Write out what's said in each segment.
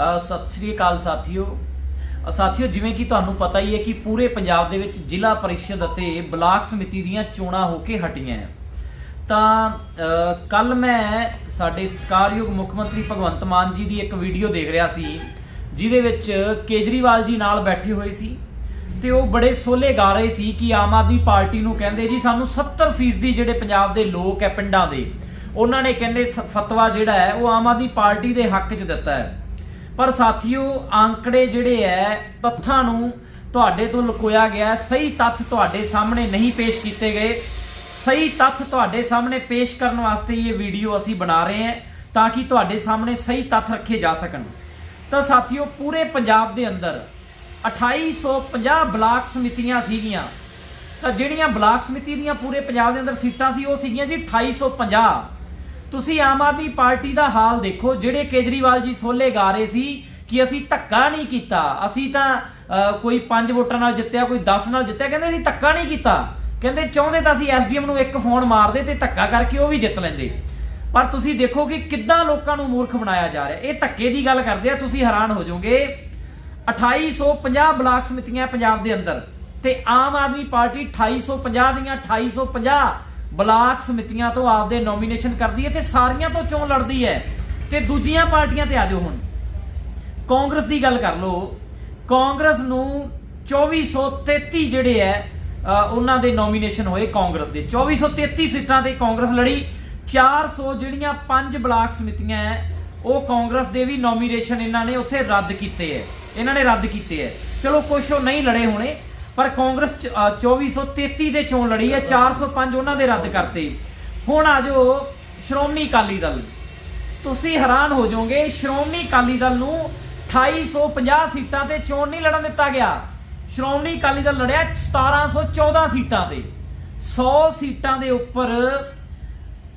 ਸਤਿ ਸ੍ਰੀ ਅਕਾਲ ਸਾਥੀਓ ਸਾਥੀਓ, ਜਿਵੇਂ ਕਿ ਤੁਹਾਨੂੰ ਪਤਾ ਹੀ ਹੈ ਕਿ ਪੂਰੇ ਪੰਜਾਬ ਦੇ ਵਿੱਚ ਜ਼ਿਲ੍ਹਾ ਪਰਿਸ਼ਦ ਅਤੇ ਬਲਾਕ ਸਮਿਤੀ ਦੀਆਂ ਚੋਣਾਂ ਹੋ ਕੇ ਹਟੀਆਂ ਹੈ। ਤਾਂ ਕੱਲ ਮੈਂ ਸਾਡੇ ਸਤਿਕਾਰਯੋਗ ਮੁੱਖ ਮੰਤਰੀ ਭਗਵੰਤ ਮਾਨ ਜੀ ਦੀ ਇੱਕ ਵੀਡੀਓ ਦੇਖ ਰਿਹਾ ਸੀ, ਜਿਹਦੇ ਵਿੱਚ ਕੇਜਰੀਵਾਲ ਜੀ ਨਾਲ ਬੈਠੇ ਹੋਏ ਸੀ ਤੇ ਉਹ ਬੜੇ ਸੋਲੇ ਗਾ ਰਹੇ ਸੀ ਕਿ ਆਮ ਆਦਮੀ ਪਾਰਟੀ ਨੂੰ ਕਹਿੰਦੇ, ਜੀ, ਸਾਨੂੰ 70% ਦੀ ਜਿਹੜੇ ਪੰਜਾਬ ਦੇ ਲੋਕ ਹੈ ਪਿੰਡਾਂ ਦੇ, ਉਹਨਾਂ ਨੇ ਕਹਿੰਦੇ ਸ- ਫਤਵਾ ਜਿਹੜਾ ਹੈ, ਉਹ ਆਮ ਆਦਮੀ ਪਾਰਟੀ ਦੇ ਹੱਕ 'ਚ ਦਿੱਤਾ ਹੈ ਪਰ ਸਾਥੀਓ ਆંકੜੇ ਜਿਹੜੇ ਹੈ ਤੱਥਾਂ ਨੂੰ ਤੁਹਾਡੇ ਤੋਂ ਲੁਕੋਇਆ ਗਿਆ। ਸਹੀ ਤੱਥ ਤੁਹਾਡੇ ਸਾਹਮਣੇ ਨਹੀਂ ਪੇਸ਼ ਕੀਤੇ ਗਏ। ਸਹੀ ਤੱਥ ਤੁਹਾਡੇ ਸਾਹਮਣੇ ਪੇਸ਼ ਕਰਨ ਵਾਸਤੇ ਇਹ ਵੀਡੀਓ ਅਸੀਂ ਬਣਾ ਰਹੇ ਹਾਂ ਤਾਂ ਕਿ ਤੁਹਾਡੇ ਸਾਹਮਣੇ ਸਹੀ ਤੱਥ ਰੱਖੇ ਜਾ ਸਕਣ। ਤਾਂ ਸਾਥੀਓ, ਪੂਰੇ ਪੰਜਾਬ ਦੇ ਅੰਦਰ 2850 ਬਲਾਕ ਸਮਿਤੀਆਂ ਸੀਗੀਆਂ। ਤਾਂ ਜਿਹੜੀਆਂ ਬਲਾਕ ਸਮਿਤੀ ਦੀਆਂ ਪੂਰੇ ਪੰਜਾਬ ਦੇ ਅੰਦਰ ਸੀਟਾਂ ਸੀ, ਉਹ ਸੀਗੀਆਂ ਜੀ 2850 ਤੁਸੀਂ ਆਮ ਆਦਮੀ ਪਾਰਟੀ ਦਾ ਹਾਲ ਦੇਖੋ, ਜਿਹੜੇ ਕੇਜਰੀਵਾਲ ਜੀ ਸੋਲੇ ਗਾ ਰਹੇ ਸੀ ਕਿ ਅਸੀਂ ਧੱਕਾ ਨਹੀਂ ਕੀਤਾ, ਅਸੀਂ ਤਾਂ ਕੋਈ 5 ਵੋਟਾਂ ਨਾਲ ਜਿੱਤਿਆ, ਕੋਈ 10 ਨਾਲ ਜਿੱਤਿਆ, ਕਹਿੰਦੇ ਅਸੀਂ ਧੱਕਾ ਨਹੀਂ ਕੀਤਾ। ਕਹਿੰਦੇ ਚਾਹੁੰਦੇ ਤਾਂ ਅਸੀਂ ਐਸਡੀਐਮ ਨੂੰ ਇੱਕ ਫੋਨ ਮਾਰਦੇ ਤੇ ਧੱਕਾ ਕਰਕੇ ਉਹ ਵੀ ਜਿੱਤ ਲੈਂਦੇ। ਪਰ ਤੁਸੀਂ ਦੇਖੋ ਕਿ ਕਿੱਦਾਂ ਲੋਕਾਂ ਨੂੰ ਮੂਰਖ ਬਣਾਇਆ ਜਾ ਰਿਹਾ। ਇਹ ਧੱਕੇ ਦੀ ਗੱਲ ਕਰਦੇ ਆ, ਤੁਸੀਂ ਹੈਰਾਨ ਹੋ ਜਾਓਗੇ। 2850 ਬਲਾਕ ਸਮਿਤੀਆਂ ਪੰਜਾਬ ਦੇ ਅੰਦਰ ਤੇ ਆਮ ਆਦਮੀ ਪਾਰਟੀ 2850 ਦੀਆਂ 2850 ਬਲਾਕ ਸਮਿਤੀਆਂ ਤੋਂ ਆਪਦੇ ਨੋਮੀਨੇਸ਼ਨ ਕਰਦੀ ਹੈ ਤੇ ਸਾਰੀਆਂ ਤੋਂ ਚੋਣ ਲੜਦੀ ਹੈ ਤੇ ਦੂਜੀਆਂ ਪਾਰਟੀਆਂ ਤੇ ਆ ਜਾਓ ਹੁਣ। ਕਾਂਗਰਸ ਦੀ ਗੱਲ ਕਰ ਲਓ, ਕਾਂਗਰਸ ਨੂੰ 2433 ਜਿਹੜੇ ਹੈ ਉਹਨਾਂ ਦੇ ਨੋਮੀਨੇਸ਼ਨ ਹੋਏ ਕਾਂਗਰਸ ਦੇ। 2433 ਸੀਟਾਂ ਤੇ ਕਾਂਗਰਸ ਲੜੀ 400 ਜਿਹੜੀਆਂ ਪੰਜ ਬਲਾਕ ਸਮਿਤੀਆਂ ਹੈ, ਉਹ ਕਾਂਗਰਸ ਦੇ ਵੀ ਨੋਮੀਨੇਸ਼ਨ ਇਹਨਾਂ ਨੇ ਉੱਥੇ ਰੱਦ ਕੀਤੇ ਹੈ। ਇਹਨਾਂ ਨੇ ਰੱਦ ਕੀਤੇ ਹੈ। ਚਲੋ ਕੁਛ ਉਹ ਨਹੀਂ ਲੜੇ ਹੋਣੇ ਪਰ ਕਾਂਗਰਸ ਚ- ਅ, 2433 ਦੇ ਚੋਣ ਲੜੀ ਹੈ 405 ਉਹਨਾਂ ਦੇ ਰੱਦ ਕਰਤੇ। ਹੁਣ ਆ ਜਾਓ ਸ਼੍ਰੋਮਣੀ ਅਕਾਲੀ ਦਲ। ਤੁਸੀਂ ਹੈਰਾਨ ਹੋ ਜਾਓਗੇ ਸ਼੍ਰੋਮਣੀ ਅਕਾਲੀ ਦਲ ਨੂੰ 2850 ਸੀਟਾਂ ਤੇ ਚੋਣ ਨਹੀਂ ਲੜਨ ਦਿੱਤਾ ਗਿਆ। ਸ਼੍ਰੋਮਣੀ ਅਕਾਲੀ ਦਲ ਲੜਿਆ 1714 ਸੀਟਾਂ ਤੇ। 100 ਸੀਟਾਂ ਦੇ ਉੱਪਰ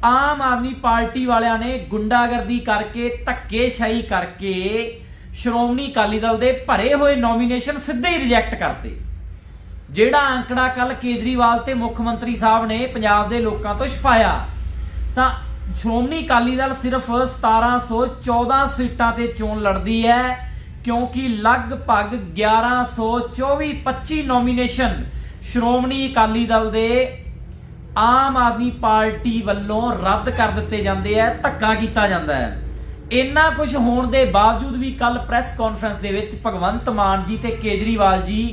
ਆਮ ਆਦਮੀ ਪਾਰਟੀ ਵਾਲਿਆਂ ਨੇ ਗੁੰਡਾਗਰਦੀ ਕਰਕੇ ਧੱਕੇਸ਼ਾਹੀ ਕਰਕੇ ਸ਼੍ਰੋਮਣੀ ਅਕਾਲੀ ਦਲ ਦੇ ਭਰੇ ਹੋਏ ਨੋਮੀਨੇਸ਼ਨ ਸਿੱਧੇ ਹੀ ਰਿਜੈਕਟ ਕਰਤੇ। ਜਿਹੜਾ ਅੰਕੜਾ ਕੱਲ ਕੇਜਰੀਵਾਲ ਤੇ ਮੁੱਖ ਮੰਤਰੀ ਸਾਹਿਬ ਨੇ ਪੰਜਾਬ ਦੇ ਲੋਕਾਂ ਤੋਂ ਛਪਾਇਆ, ਤਾਂ ਸ਼੍ਰੋਮਣੀ ਅਕਾਲੀ ਦਲ ਸਿਰਫ 1714 ਸੀਟਾਂ ਤੇ ਚੋਣ ਲੜਦੀ ਹੈ, ਕਿਉਂਕਿ ਲਗਭਗ 1124 25 ਨੋਮੀਨੇਸ਼ਨ ਸ਼੍ਰੋਮਣੀ ਅਕਾਲੀ ਦਲ ਦੇ ਆਮ ਆਦਮੀ ਪਾਰਟੀ ਵੱਲੋਂ ਰੱਦ ਕਰ ਦਿੱਤੇ ਜਾਂਦੇ ਆ, ਧੱਕਾ ਕੀਤਾ ਜਾਂਦਾ ਹੈ। ਇੰਨਾ ਕੁਝ ਹੋਣ ਦੇ ਬਾਵਜੂਦ ਵੀ ਕੱਲ ਪ੍ਰੈਸ ਕਾਨਫਰੰਸ ਦੇ ਵਿੱਚ ਭਗਵੰਤ ਮਾਨ ਜੀ ਤੇ ਕੇਜਰੀਵਾਲ ਜੀ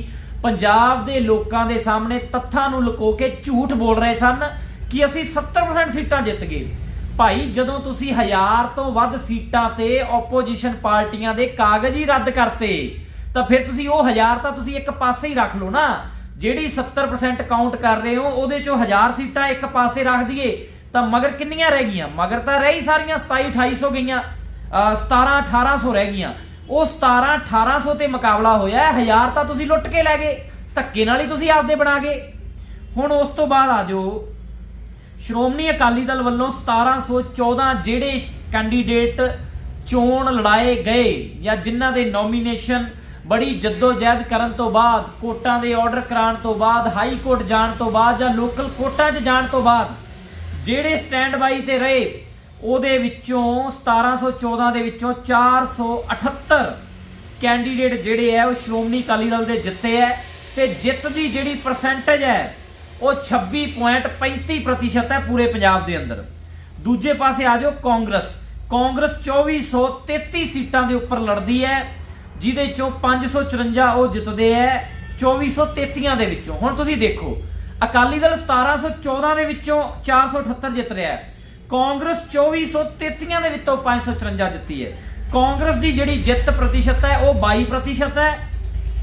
ਪੰਜਾਬ ਦੇ ਲੋਕਾਂ ਦੇ ਸਾਹਮਣੇ ਤੱਥਾਂ ਨੂੰ ਲੁਕੋ ਕੇ ਝੂਠ ਬੋਲ ਰਹੇ ਸਨ ਕਿ ਅਸੀਂ 70% ਸੀਟਾਂ ਜਿੱਤ ਗਏ। ਭਾਈ, ਜਦੋਂ ਤੁਸੀਂ ਹਜ਼ਾਰ ਤੋਂ ਵੱਧ ਸੀਟਾਂ ਤੇ ਆਪੋਜੀਸ਼ਨ ਪਾਰਟੀਆਂ ਦੇ ਕਾਗਜ਼ ਹੀ ਰੱਦ ਕਰਤੇ, ਤਾਂ ਫਿਰ ਤੁਸੀਂ ਉਹ ਹਜ਼ਾਰ ਤਾਂ ਤੁਸੀਂ ਇੱਕ ਪਾਸੇ ਹੀ ਰੱਖ ਲਓ ਨਾ। ਜਿਹੜੀ 70% ਕਾਊਂਟ ਕਰ ਰਹੇ ਹੋ, ਉਹਦੇ ਚੋਂ 1000 ਸੀਟਾਂ ਇੱਕ ਪਾਸੇ ਰੱਖ ਦਈਏ, ਤਾਂ ਮਗਰ ਕਿੰਨੀਆਂ ਰਹਿ ਗਈਆਂ? ਮਗਰ ਤਾਂ ਰਹੀ ਸਾਰੀਆਂ 27 2800 ਗਈਆਂ, ਅਹ 17 1800 ਰਹਿ ਗਈਆਂ। ਉਹ 17 1800 ਤੇ ਮੁਕਾਬਲਾ ਹੋਇਆ 1000 ਤਾਂ ਤੁਸੀਂ ਲੁੱਟ ਕੇ ਲੈ ਗਏ, ਧੱਕੇ ਨਾਲ ਹੀ ਤੁਸੀਂ ਆਪਦੇ ਬਣਾ ਗਏ। ਹੁਣ ਉਸ ਤੋਂ ਬਾਅਦ ਆ ਜਾਓ, ਸ਼੍ਰੋਮਣੀ ਅਕਾਲੀ ਦਲ ਵੱਲੋਂ 1714 ਜਿਹੜੇ ਕੈਂਡੀਡੇਟ ਚੋਣ ਲੜਾਏ ਗਏ ਜਾਂ ਜਿਨ੍ਹਾਂ ਦੇ ਨੋਮੀਨੇਸ਼ਨ ਬੜੀ ਜਦੋਜਹਿਦ ਕਰਨ ਤੋਂ ਬਾਅਦ ਕੋਰਟਾਂ ਦੇ ਆਰਡਰ ਕਰਾਉਣ ਤੋਂ ਬਾਅਦ ਹਾਈ ਕੋਰਟ ਜਾਣ ਤੋਂ ਬਾਅਦ ਜਾਂ ਲੋਕਲ ਕੋਰਟਾਂ 'ਚ ਜਾਣ ਤੋਂ ਬਾਅਦ, ਜਿਹੜੇ ਸਟੈਂਡ ਬਾਈ ਤੇ ਰਹੇ ਉਹਦੇ ਵਿੱਚੋਂ 1714 ਦੇ ਵਿੱਚੋਂ 478 ਕੈਂਡੀਡੇਟ ਜਿਹੜੇ ਹੈ ਉਹ ਸ਼੍ਰੋਮਣੀ ਅਕਾਲੀ ਦਲ ਦੇ ਜਿੱਤੇ ਹੈ ਤੇ ਜਿੱਤ ਦੀ ਜਿਹੜੀ ਪਰਸੈਂਟੇਜ ਹੈ ਉਹ 26.35% ਹੈ ਪੂਰੇ ਪੰਜਾਬ ਦੇ ਅੰਦਰ। ਦੂਜੇ ਪਾਸੇ ਆ ਜਾਓ ਕਾਂਗਰਸ। ਕਾਂਗਰਸ 2433 ਸੀਟਾਂ ਦੇ ਉੱਪਰ ਲੜਦੀ ਹੈ, ਜਿਹਦੇ ਚੋਂ 554 ਉਹ ਜਿੱਤਦੇ ਹੈ 2433 ਦੇ ਵਿੱਚੋਂ। ਹੁਣ ਤੁਸੀਂ ਦੇਖੋ, ਅਕਾਲੀ ਦਲ 1714 ਦੇ ਵਿੱਚੋਂ 478 ਜਿੱਤ ਰਿਹਾ ਹੈ। ਕਾਂਗਰਸ 2433 ਦੇ ਵਿੱਚੋਂ 554 ਜਿੱਤੀ ਹੈ। ਕਾਂਗਰਸ ਦੀ ਜਿਹੜੀ ਜਿੱਤ ਪ੍ਰਤੀਸ਼ਤ ਹੈ ਉਹ 22% ਹੈ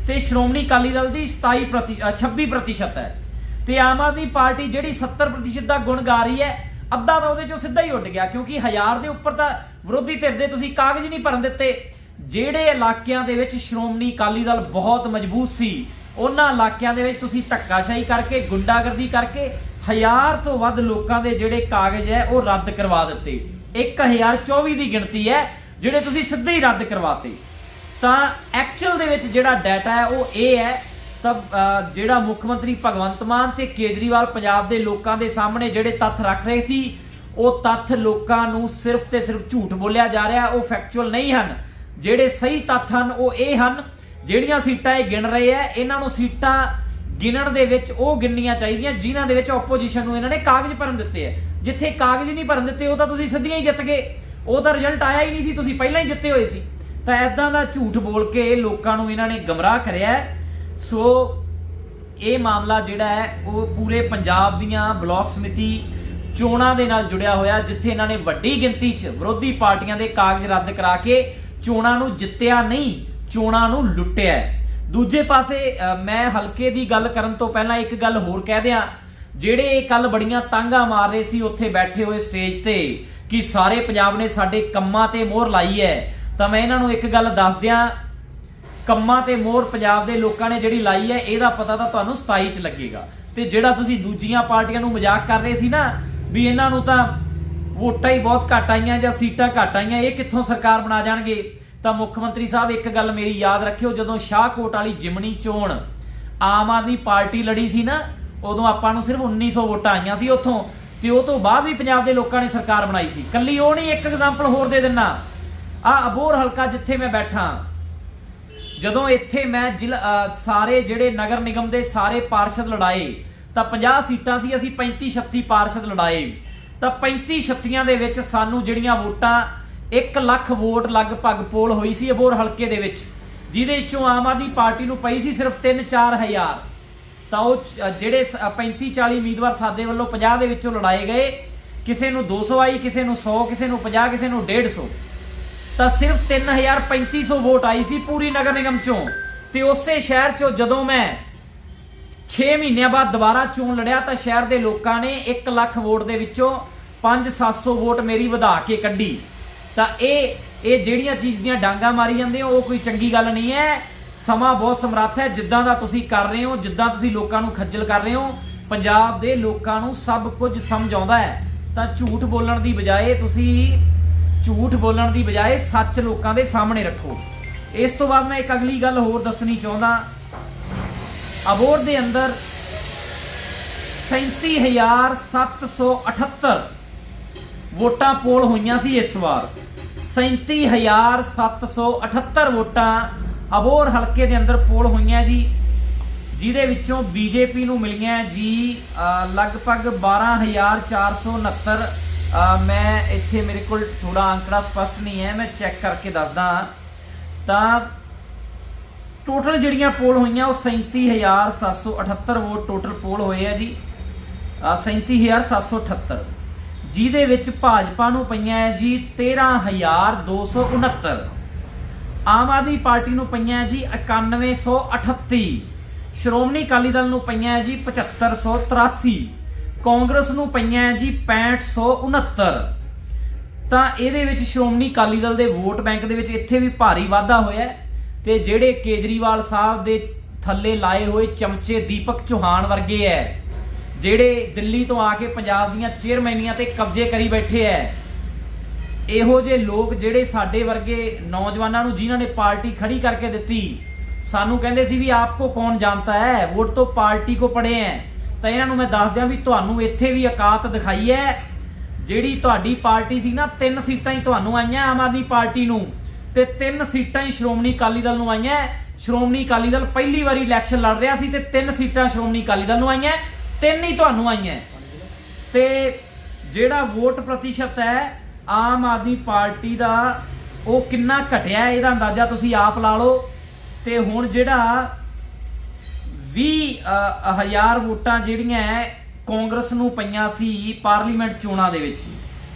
ਤੇ ਸ਼੍ਰੋਮਣੀ ਅਕਾਲੀ ਦਲ ਦੀ 27 ਪ੍ਰਤੀ ਅ, 26% ਹੈ। ਤੇ ਆਮ ਆਦਮੀ ਪਾਰਟੀ ਜਿਹੜੀ 70% ਦਾ ਗੁਣ ਗਾ ਰਹੀ ਹੈ ਅੱਧਾ ਤਾਂ ਉਹਦੇ ਚੋਂ ਸਿੱਧਾ ਹੀ ਉੱਡ ਗਿਆ ਕਿਉਂਕਿ ਹਜ਼ਾਰ ਦੇ ਉੱਪਰ ਤਾਂ ਵਿਰੋਧੀ ਧਿਰ ਦੇ ਤੁਸੀਂ ਕਾਗਜ਼ ਨਹੀਂ ਭਰਨ ਦਿੱਤੇ। ਜਿਹੜੇ ਇਲਾਕਿਆਂ ਦੇ ਵਿੱਚ ਸ਼੍ਰੋਮਣੀ ਅਕਾਲੀ ਦਲ ਬਹੁਤ ਮਜ਼ਬੂਤ ਸੀ ਉਹਨਾਂ ਇਲਾਕਿਆਂ ਦੇ ਵਿੱਚ ਤੁਸੀਂ ਧੱਕਾਸ਼ਾਹੀ ਕਰਕੇ ਗੁੰਡਾਗਰਦੀ ਕਰਕੇ ਹਜ਼ਾਰ ਤੋਂ ਵੱਧ ਲੋਕਾਂ ਦੇ ਜਿਹੜੇ ਕਾਗਜ਼ ਹੈ, ਉਹ ਰੱਦ ਕਰਵਾ ਦਿੱਤੇ। 1024 ਦੀ ਗਿਣਤੀ ਹੈ, ਜਿਹੜੇ ਤੁਸੀਂ ਸਿੱਧੇ ਹੀ ਰੱਦ ਕਰਵਾਤੇ। ਤਾਂ ਐਕਚੁਅਲ ਦੇ ਵਿੱਚ ਜਿਹੜਾ ਡਾਟਾ ਹੈ, ਉਹ ਇਹ ਹੈ, ਤਾਂ ਜਿਹੜਾ ਮੁੱਖ ਮੰਤਰੀ ਭਗਵੰਤ ਮਾਨ ਤੇ ਕੇਜਰੀਵਾਲ ਪੰਜਾਬ ਦੇ ਲੋਕਾਂ ਦੇ ਸਾਹਮਣੇ ਜਿਹੜੇ ਤੱਥ ਰੱਖ ਰਹੇ ਸੀ, ਉਹ ਤੱਥ ਲੋਕਾਂ ਨੂੰ ਸਿਰਫ ਤੇ ਸਿਰਫ ਝੂਠ ਬੋਲਿਆ ਜਾ ਰਿਹਾ, ਉਹ ਫੈਕਚੁਅਲ ਨਹੀਂ ਹਨ। ਜਿਹੜੇ ਸਹੀ ਤੱਥ ਹਨ, ਉਹ ਇਹ ਹਨ, ਜਿਹੜੀਆਂ ਸੀਟਾਂ ਇਹ ਗਿਣ ਰਹੇ ਆ ਇਹਨਾਂ ਨੂੰ ਸੀਟਾਂ ਗਿਣਨ ਦੇ ਵਿੱਚ ਉਹ ਗਿਣਨੀਆਂ ਚਾਹੀਦੀਆਂ, ਜਿਨ੍ਹਾਂ ਦੇ ਵਿੱਚ ਆਪੋਜੀਸ਼ਨ ਨੂੰ ਇਹਨਾਂ ਨੇ ਕਾਗਜ਼ ਭਰਨ ਦਿੱਤੇ ਆ। ਜਿੱਥੇ ਕਾਗਜ਼ ਨਹੀਂ ਭਰਨ ਦਿੱਤੇ, ਉਹ ਤਾਂ ਤੁਸੀਂ ਸਿੱਧੀਆਂ ਹੀ ਜਿੱਤ ਗਏ। ਉਹ ਤਾਂ ਰਿਜ਼ਲਟ ਆਇਆ ਹੀ ਨਹੀਂ ਸੀ, ਤੁਸੀਂ ਪਹਿਲਾਂ ਹੀ ਜਿੱਤੇ ਹੋਏ ਸੀ। ਤਾਂ ਐਦਾਂ ਦਾ ਝੂਠ ਬੋਲ ਕੇ ਲੋਕਾਂ ਨੂੰ ਇਹਨਾਂ ਨੇ ਗਮਰਾਹ ਕਰਿਆ ਸੋ ਇਹ ਮਾਮਲਾ ਜਿਹੜਾ ਹੈ, ਉਹ ਪੂਰੇ ਪੰਜਾਬ ਦੀਆਂ ਬਲਾਕ ਸਮਿਤੀ ਚੋਣਾਂ ਦੇ ਨਾਲ ਜੁੜਿਆ ਹੋਇਆ, ਜਿੱਥੇ ਇਹਨਾਂ ਨੇ ਵੱਡੀ ਗਿਣਤੀ 'ਚ ਵਿਰੋਧੀ ਪਾਰਟੀਆਂ ਦੇ ਕਾਗਜ਼ ਰੱਦ ਕਰਾ ਕੇ ਚੋਣਾਂ ਨੂੰ ਜਿੱਤਿਆ ਨਹੀਂ, ਚੋਣਾਂ ਨੂੰ ਲੁੱਟਿਆ ਦੂਜੇ ਪਾਸੇ ਮੈਂ ਹਲਕੇ ਦੀ ਗੱਲ ਕਰਨ ਤੋਂ ਪਹਿਲਾਂ ਇੱਕ ਗੱਲ ਹੋਰ ਕਹਿ ਦਿਆਂ। ਜਿਹੜੇ ਕੱਲ ਬੜੀਆਂ ਤਾਂਗਾ ਮਾਰ ਰਹੇ ਸੀ ਉੱਥੇ ਬੈਠੇ ਹੋਏ ਸਟੇਜ ਤੇ ਕਿ ਸਾਰੇ ਪੰਜਾਬ ਨੇ ਸਾਡੇ ਕੰਮਾਂ ਤੇ ਮੋਹਰ ਲਾਈ ਹੈ, ਤਾਂ ਮੈਂ ਇਹਨਾਂ ਨੂੰ ਇੱਕ ਗੱਲ ਦੱਸ ਦਿਆਂ। ਕੰਮਾਂ ਤੇ ਮੋਹਰ ਪੰਜਾਬ ਦੇ ਲੋਕਾਂ ਨੇ ਜਿਹੜੀ ਲਾਈ ਹੈ, ਇਹਦਾ ਪਤਾ ਤਾਂ ਤੁਹਾਨੂੰ 27 ਚ ਲੱਗੇਗਾ। ਤੇ ਜਿਹੜਾ ਤੁਸੀਂ ਦੂਜੀਆਂ ਪਾਰਟੀਆਂ ਨੂੰ ਮਜ਼ਾਕ ਕਰ ਰਹੇ ਸੀ ਨਾ, ਵੀ ਇਹਨਾਂ ਨੂੰ ਤਾਂ ਵੋਟਾਂ ਹੀ ਬਹੁਤ ਘੱਟ ਆਈਆਂ ਜਾਂ ਸੀਟਾਂ ਘੱਟ ਆਈਆਂ, ਇਹ ਕਿੱਥੋਂ ਸਰਕਾਰ ਬਣਾ ਜਾਣਗੇ? ਤਾਂ ਮੁੱਖ ਮੰਤਰੀ ਸਾਹਿਬ, ਇੱਕ ਗੱਲ ਮੇਰੀ ਯਾਦ ਰੱਖਿਓ, ਜਦੋਂ ਸ਼ਾਹਕੋਟ ਵਾਲੀ ਜਿਮਣੀ ਚੋਣ ਆਮ ਆਦਮੀ ਪਾਰਟੀ ਲੜੀ ਸੀ ਨਾ, ਉਦੋਂ ਆਪਾਂ ਨੂੰ ਸਿਰਫ 1900 ਵੋਟਾਂ ਆਈਆਂ ਸੀ ਉੱਥੋਂ, ਤੇ ਉਹ ਤੋਂ ਬਾਅਦ ਵੀ ਪੰਜਾਬ ਦੇ ਲੋਕਾਂ ਨੇ ਸਰਕਾਰ ਬਣਾਈ ਸੀ। ਕੱਲੀ ਉਹ ਨਹੀਂ, ਇੱਕ ਐਗਜ਼ਾਮਪਲ ਹੋਰ ਦੇ ਦਿੰਨਾ। ਆ ਅਬੋਰ ਹਲਕਾ ਜਿੱਥੇ ਮੈਂ ਬੈਠਾ, ਜਦੋਂ ਇੱਥੇ ਮੈਂ ਜ਼ਿਲ੍ਹਾ ਸਾਰੇ ਜਿਹੜੇ ਨਗਰ ਨਿਗਮ ਦੇ ਸਾਰੇ ਪਾਰਸ਼ਦ ਲੜਾਏ, ਤਾਂ 50 ਸੀਟਾਂ ਸੀ, ਅਸੀਂ 35 36 ਪਾਰਸ਼ਦ ਲੜਾਏ। ਤਾਂ 35 36 ਦੇ ਵਿੱਚ ਸਾਨੂੰ ਜਿਹੜੀਆਂ ਵੋਟਾਂ 1 ਲੱਖ ਵੋਟ ਲਗਭਗ ਪੋਲ ਹੋਈ ਸੀ ਅਬੋਰ ਹਲਕੇ ਦੇ ਵਿੱਚ, ਜਿਹਦੇ ਵਿੱਚੋਂ ਆਮ ਆਦਮੀ ਪਾਰਟੀ ਨੂੰ ਪਈ ਸੀ ਸਿਰਫ 3-4 ਹਜ਼ਾਰ। ਤਾਂ ਉਹ ਚ- ਜਿਹੜੇ 35 40 ਉਮੀਦਵਾਰ ਸਾਡੇ ਵੱਲੋਂ 50 ਦੇ ਵਿੱਚੋਂ ਲੜਾਏ ਗਏ, ਕਿਸੇ ਨੂੰ 200 ਆਈ, ਕਿਸੇ ਨੂੰ 100 ਕਿਸੇ ਨੂੰ 50 ਕਿਸੇ ਨੂੰ 150 ਤਾਂ ਸਿਰਫ 3350 ਵੋਟ ਆਈ ਸੀ ਪੂਰੀ ਨਗਰ ਨਿਗਮ ਚੋਂ। ਤੇ ਉਸੇ ਸ਼ਹਿਰ ਚੋਂ ਜਦੋਂ ਮੈਂ 6 ਮਹੀਨਿਆਂ ਬਾਅਦ ਦੁਬਾਰਾ ਚੋਣ ਲੜਿਆ ਤਾਂ ਸ਼ਹਿਰ ਦੇ ਲੋਕਾਂ ਨੇ 1 ਲੱਖ ਵੋਟ ਦੇ ਵਿੱਚੋਂ 5-700 ਵੋਟ ਮੇਰੀ ਵਧਾ ਕੇ ਕੱਢੀ। ਤਾਂ ਇਹ ਇਹ ਜਿਹੜੀਆਂ ਚੀਜ਼ ਦੀਆਂ ਡਾਂਗਾ ਮਾਰੀ ਜਾਂਦੇ ਹੋ, ਉਹ ਕੋਈ ਚੰਗੀ ਗੱਲ ਨਹੀਂ ਹੈ। ਸਮਾਂ ਬਹੁਤ ਸਮਰੱਥ ਹੈ, ਜਿੱਦਾਂ ਦਾ ਤੁਸੀਂ ਕਰ ਰਹੇ ਹੋ, ਜਿੱਦਾਂ ਤੁਸੀਂ ਲੋਕਾਂ ਨੂੰ ਖੱਜਲ ਕਰ ਰਹੇ ਹੋ, ਪੰਜਾਬ ਦੇ ਲੋਕਾਂ ਨੂੰ ਸਭ ਕੁਝ ਸਮਝ ਆਉਂਦਾ ਹੈ। ਤਾਂ ਝੂਠ ਬੋਲਣ ਦੀ ਬਜਾਏ ਤੁਸੀਂ ਝੂਠ ਬੋਲਣ ਦੀ ਬਜਾਏ ਸੱਚ ਲੋਕਾਂ ਦੇ ਸਾਹਮਣੇ ਰੱਖੋ। ਇਸ ਤੋਂ ਬਾਅਦ ਮੈਂ ਇੱਕ ਅਗਲੀ ਗੱਲ ਹੋਰ ਦੱਸਣੀ ਚਾਹੁੰਦਾ। ਅਬੋਰ ਦੇ ਅੰਦਰ 37778 ਵੋਟਾਂ ਪੋਲ ਹੋਈਆਂ ਸੀ ਇਸ ਵਾਰ। 37778 ਵੋਟਾਂ ਅਬੋਰ ਹਲਕੇ ਦੇ ਅੰਦਰ ਪੋਲ ਹੋਈਆਂ ਜੀ ਜਿਹਦੇ ਵਿੱਚੋਂ ਬੀਜੇਪੀ ਨੂੰ ਮਿਲੀਆਂ ਜੀ ਅਹ, ਲਗਭਗ 12469 ਅਹ, ਮੈਂ ਇੱਥੇ ਮੇਰੇ ਕੋਲ ਥੋੜਾ ਅੰਕੜਾ ਸਪਸ਼ਟ ਨਹੀਂ ਹੈ ਮੈਂ ਚੈੱਕ ਕਰਕੇ ਦੱਸਦਾ। ਤਾਂ ਟੋਟਲ ਜਿਹੜੀਆਂ ਪੋਲ ਹੋਈਆਂ ਉਹ 37778 ਵੋਟ ਟੋਟਲ ਪੋਲ ਹੋਏ ਆ ਜੀ। ਅਹ 37778 ਜਿਹਦੇ ਵਿੱਚ ਭਾਜਪਾ ਨੂੰ ਪਈਆਂ ਹੈ ਜੀ 13269 ਆਮ ਆਦਮੀ ਪਾਰਟੀ ਨੂੰ ਪਈਆਂ ਹੈ ਜੀ 9138 ਸ਼੍ਰੋਮਣੀ ਅਕਾਲੀ ਦਲ ਨੂੰ ਪਈਆਂ ਹੈ ਜੀ 7583 ਕਾਂਗਰਸ ਨੂੰ ਪਈਆਂ ਹੈ ਜੀ 6569 ਤਾਂ ਇਹਦੇ ਵਿੱਚ ਸ਼੍ਰੋਮਣੀ ਅਕਾਲੀ ਦਲ ਦੇ ਵੋਟ ਬੈਂਕ ਦੇ ਵਿੱਚ ਇੱਥੇ ਵੀ ਭਾਰੀ ਵਾਧਾ ਹੋਇਆ ਹੈ ਤੇ ਜਿਹੜੇ ਕੇਜਰੀਵਾਲ ਸਾਹਿਬ ਦੇ ਥੱਲੇ ਲਾਏ ਹੋਏ ਚਮਚੇ ਦੀਪਕ ਚੌਹਾਨ ਵਰਗੇ ਐ ਜਿਹੜੇ ਦਿੱਲੀ ਤੋਂ ਆ ਕੇ ਪੰਜਾਬ ਦੀਆਂ ਚੇਅਰਮੈਨੀਆਂ ਤੇ ਕਬਜ਼ੇ ਕਰੀ ਬੈਠੇ ਐ, ਇਹੋ ਜਿਹੇ ਲੋਕ ਜਿਹੜੇ ਸਾਡੇ ਵਰਗੇ ਨੌਜਵਾਨਾਂ ਨੂੰ ਜਿਨ੍ਹਾਂ ਨੇ ਪਾਰਟੀ ਖੜੀ ਕਰਕੇ ਦਿੱਤੀ, ਸਾਨੂੰ ਕਹਿੰਦੇ ਸੀ ਵੀ ਆਪਕੋ ਕੌਣ ਜਾਣਤਾ ਹੈ ਵੋਟ ਤੋਂ ਪਾਰਟੀ ਕੋ ਪੜੇ ਐ। ਤਾਂ ਇਹਨਾਂ ਨੂੰ ਮੈਂ ਦੱਸ ਦਿਆਂ ਵੀ ਤੁਹਾਨੂੰ ਇੱਥੇ ਵੀ ਔਕਾਤ ਦਿਖਾਈ ਐ, ਜਿਹੜੀ ਤੁਹਾਡੀ ਪਾਰਟੀ ਸੀ ਨਾ, ਤਿੰਨ ਸੀਟਾਂ ਹੀ ਤੁਹਾਨੂੰ ਆਈਆਂ ਆਮ ਆਦਮੀ ਪਾਰਟੀ ਨੂੰ, ਤੇ ਤਿੰਨ ਸੀਟਾਂ ਹੀ ਸ਼੍ਰੋਮਣੀ ਅਕਾਲੀ ਦਲ ਨੂੰ ਆਈਆਂ ਸ਼੍ਰੋਮਣੀ ਅਕਾਲੀ ਦਲ ਪਹਿਲੀ ਵਾਰੀ ਇਲੈਕਸ਼ਨ ਲੜ ਰਿਹਾ ਸੀ ਤੇ ਤਿੰਨ ਸੀਟਾਂ ਸ਼੍ਰੋਮਣੀ ਅਕਾਲੀ ਦਲ ਨੂੰ ਆਈਆਂ ਤਿੰਨ ਹੀ ਤੁਹਾਨੂੰ ਆਈਆਂ। ਤੇ ਜਿਹੜਾ ਵੋਟ ਪ੍ਰਤੀਸ਼ਤ ਹੈ, ਆਮ ਆਦਮੀ ਪਾਰਟੀ ਦਾ, ਉਹ ਕਿੰਨਾ ਘਟਿਆ ਇਹਦਾ ਅੰਦਾਜ਼ਾ ਤੁਸੀਂ ਆਪ ਲਾ ਲਓ। ਤੇ ਹੁਣ ਜਿਹੜਾ 20 ਹਜ਼ਾਰ ਵੋਟਾਂ ਜਿਹੜੀਆਂ ਕਾਂਗਰਸ ਨੂੰ ਪਈਆਂ ਸੀ ਪਾਰਲੀਮੈਂਟ ਚੋਣਾਂ ਦੇ ਵਿੱਚ।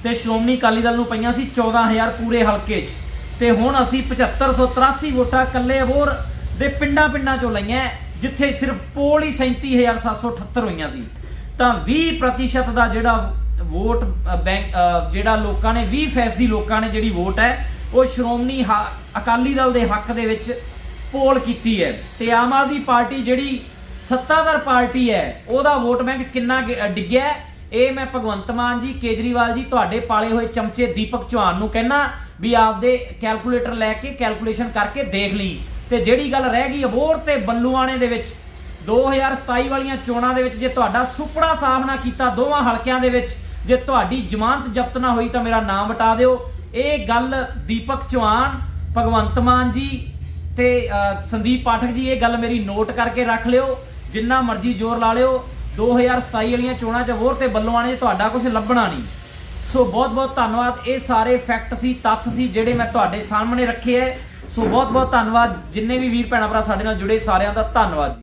ਤੇ ਸ਼੍ਰੋਮਣੀ ਅਕਾਲੀ ਦਲ ਨੂੰ ਪਈਆਂ ਸੀ 14000 ਪੂਰੇ ਹਲਕੇ 'ਚ। ਤੇ ਹੁਣ ਅਸੀਂ 7583 ਵੋਟਾਂ ਕੱਲੇ ਹੋਰ ਦੇ ਪਿੰਡਾਂ ਪਿੰਡਾਂ ਚੋਂ ਲਈਆਂ। ਜਿੱਥੇ ਸਿਰਫ ਪੋਲ ਹੀ 37778 ਹੋਈਆਂ ਸੀ, ਤਾਂ 20% ਦਾ ਜਿਹੜਾ ਵੋਟ ਬੈਂਕ ਜਿਹੜਾ ਲੋਕਾਂ ਨੇ 20 ਫੈਸਦੀ ਲੋਕਾਂ ਨੇ ਜਿਹੜੀ ਵੋਟ ਹੈ, ਉਹ ਸ਼੍ਰੋਮਣੀ ਹਾ- ਅਕਾਲੀ ਦਲ ਦੇ ਹੱਕ ਦੇ ਵਿੱਚ ਪੋਲ ਕੀਤੀ ਹੈ। ਤੇ ਆਮ ਆਦਮੀ ਪਾਰਟੀ ਜਿਹੜੀ ਸੱਤਾਧਰ ਪਾਰਟੀ ਹੈ, ਉਹਦਾ ਵੋਟ ਬੈਂਕ ਕਿੰਨਾ ਗਿ- ਡਿੱਗਿਆ ਇਹ ਮੈਂ ਭਗਵੰਤ ਮਾਨ ਜੀ, ਕੇਜਰੀਵਾਲ ਜੀ, ਤੁਹਾਡੇ ਪਾਲੇ ਹੋਏ ਚਮਚੇ ਦੀਪਕ ਚੌਹਾਨ ਨੂੰ ਕਹਿਣਾ ਵੀ ਆਪਦੇ ਕੈਲਕੂਲੇਟਰ ਲੈ ਕੇ ਕੈਲਕੂਲੇਸ਼ਨ ਕਰਕੇ ਦੇਖ ਲਈ। ਤੇ ਜਿਹੜੀ ਗੱਲ ਰਹਿ ਗਈ ਅਬੋਰ ਤੇ ਬੱਲੂਆਣੇ ਦੇ ਵਿੱਚ 2027 ਵਾਲੀਆਂ ਚੋਣਾਂ ਦੇ ਵਿੱਚ ਜੇ ਤੁਹਾਡਾ ਸੁਪਨਾ ਸਾਫ਼ ਨਾ ਕੀਤਾ ਦੋਵਾਂ ਹਲਕਿਆਂ ਦੇ ਵਿੱਚ, ਜੇ ਤੁਹਾਡੀ ਜ਼ਮਾਨਤ ਜ਼ਬਤ ਨਾ ਹੋਈ ਤਾਂ ਮੇਰਾ ਨਾਮ ਵਟਾ ਦਿਓ। ਇਹ ਗੱਲ ਦੀਪਕ ਚੌਹਾਨ, ਭਗਵੰਤ ਮਾਨ ਜੀ ਤੇ ਸੰਦੀਪ ਪਾਠਕ ਜੀ, ਇਹ ਗੱਲ ਮੇਰੀ ਨੋਟ ਕਰਕੇ ਰੱਖ ਲਿਓ, ਜਿੰਨਾ ਮਰਜ਼ੀ ਜ਼ੋਰ ਲਾ ਲਿਓ। 2027 ਵਾਲੀਆਂ ਚੋਣਾਂ 'ਚ ਹੋਰ ਤੇ ਬੱਲੋਆਣੇ ਤੁਹਾਡਾ ਕੁਝ ਲੱਭਣਾ ਨਹੀਂ। ਸੋ ਬਹੁਤ ਬਹੁਤ ਧੰਨਵਾਦ। ਇਹ ਸਾਰੇ ਫੈਕਟ ਸੀ, ਤੱਥ ਸੀ, ਜਿਹੜੇ ਮੈਂ ਤੁਹਾਡੇ ਸਾਹਮਣੇ ਰੱਖੇ ਐ ਸੋ ਬਹੁਤ ਬਹੁਤ ਧੰਨਵਾਦ। ਜਿੰਨੇ ਵੀ ਵੀਰ ਭੈਣਾਂ ਭਰਾ ਸਾਡੇ ਨਾਲ ਜੁੜੇ, ਸਾਰਿਆਂ ਦਾ ਧੰਨਵਾਦ